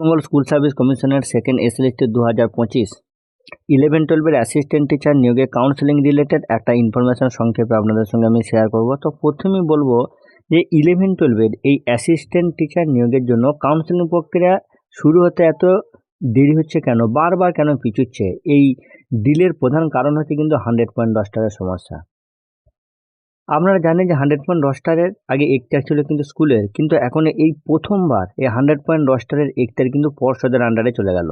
Bengal school service কমিশনের second S লিস্টে দু হাজার পঁচিশ ইলেভেন টুয়েলভের অ্যাসিস্ট্যান্ট টিচার নিয়োগে কাউন্সেলিং রিলেটেড একটা ইনফরমেশন সংক্ষেপে আপনাদের সঙ্গে আমি শেয়ার করব। তো প্রথমেই বলব যে ইলেভেন টুয়েলভের এই অ্যাসিস্ট্যান্ট টিচার নিয়োগের জন্য কাউন্সেলিং প্রক্রিয়া শুরু হতে এত দেরি হচ্ছে কেন? বারবার কেন পিছুচ্ছে? এই ডিলের প্রধান কারণ হচ্ছে কিন্তু হান্ড্রেড পয়েন্ট দশ টাকার সমস্যা। আপনারা জানেন যে হান্ড্রেড পয়েন্ট রোস্টারের আগে একটার ছিল কিন্তু স্কুলের, কিন্তু এখন এই প্রথমবার এই হান্ড্রেড পয়েন্ট রোস্টারের একটার কিন্তু পর্ষদের আন্ডারে চলে গেল।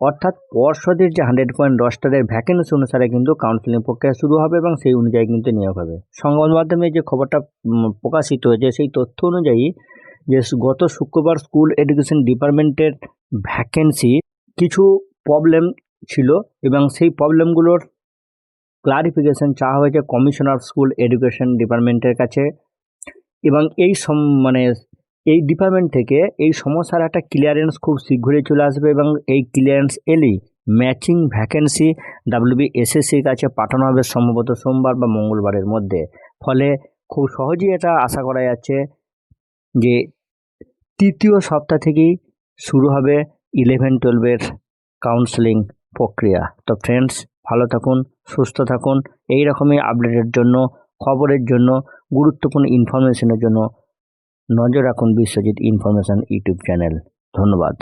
অর্থাৎ পর্ষদের যে হান্ড্রেড পয়েন্ট রোস্টারের ভ্যাকেন্সি অনুসারে কিন্তু কাউন্সিলিং প্রক্রিয়া শুরু হবে এবং সেই অনুযায়ী কিন্তু নিয়োগ হবে। সংবাদ মাধ্যমে যে খবরটা প্রকাশিত হয়েছে সেই তথ্য অনুযায়ী যে গত শুক্রবার স্কুল এডুকেশন ডিপার্টমেন্টের ভ্যাকেন্সি কিছু প্রবলেম ছিল এবং সেই প্রবলেমগুলোর ক্লারিফিকেশন চাওয়া হয়েছে কমিশনার স্কুল এডুকেশন ডিপার্টমেন্টের কাছে। এবং এই সম মানে এই ডিপার্টমেন্ট থেকে এই সমস্যার একটা ক্লিয়ারেন্স খুব শীঘ্রই চলে আসবে এবং এই ক্লিয়ারেন্স এলেই ম্যাচিং ভ্যাকেন্সি ডাব্লিউবি এসএসসির কাছে পাঠানো হবে সম্ভবত সোমবার বা মঙ্গলবারের মধ্যে। ফলে খুব সহজেই এটা আশা করা যাচ্ছে যে তৃতীয় সপ্তাহ থেকেই শুরু হবে ইলেভেন টুয়েলভের কাউন্সেলিং প্রক্রিয়া। তো ফ্রেন্ডস ভালো থাকুন, সুস্থ থাকুন। এই রকমই আপডেটের জন্য, খবরের জন্য, গুরুত্বপূর্ণ ইনফরমেশনের জন্য নজর রাখুন বিশ্বজিৎ ইনফরমেশান ইউটিউব চ্যানেল ধন্যবাদ।